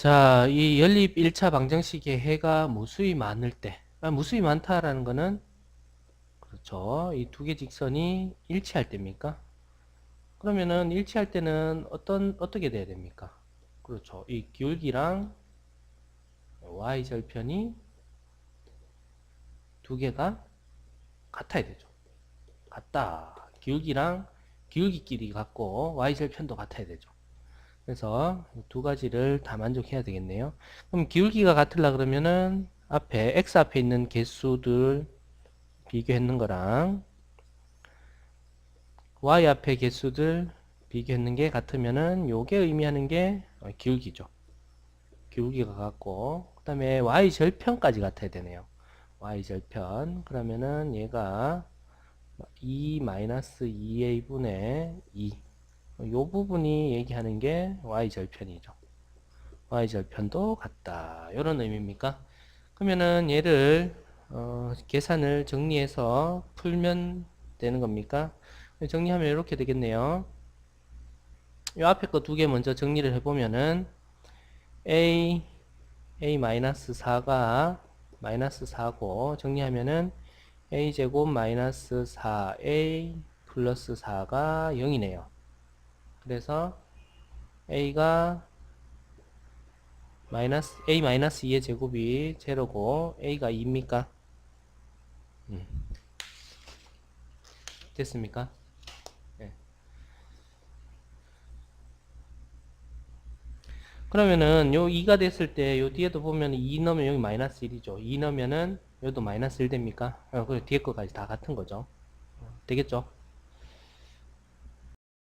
자, 이 연립 1차 방정식의 해가 무수히 많을 때, 아, 무수히 많다라는 거는, 그렇죠. 이 두 개 직선이 일치할 때입니까? 그러면은 일치할 때는 어떤, 어떻게 돼야 됩니까? 그렇죠. 이 기울기랑 y절편이 두 개가 같아야 되죠. 같다. 기울기랑 기울기끼리 같고 y절편도 같아야 되죠. 그래서 두 가지를 다 만족해야 되겠네요. 그럼 기울기가 같으려 그러면은 앞에 x 앞에 있는 개수들 비교했는 거랑 y 앞에 개수들 비교했는 게 같으면은 요게 의미하는 게 기울기죠. 기울기가 같고 그 다음에 y 절편까지 같아야 되네요. y 절편 그러면은 얘가 2 마이너스 2a 분의 2 요 부분이 얘기하는 게 y절편이죠. y절편도 같다. 이런 의미입니까? 그러면은 얘를 어, 계산을 정리해서 풀면 되는 겁니까? 정리하면 이렇게 되겠네요. 요 앞에 거 두 개 먼저 정리를 해보면은 a a 마이너스 4가 마이너스 4고 정리하면은 a 제곱 마이너스 4a 플러스 4가 0이네요. 그래서 a가 마이너스 a 마이너스 2의 제곱이 제로고 a가 2입니까? 음. 됐습니까? 네. 그러면은 요 2가 됐을 때 요 뒤에도 보면 2 넣으면 여기 마이너스 1이죠. 2 넣으면은 여기도 마이너스 1 됩니까? 어, 그 뒤에 거까지 다 같은 거죠. 되겠죠?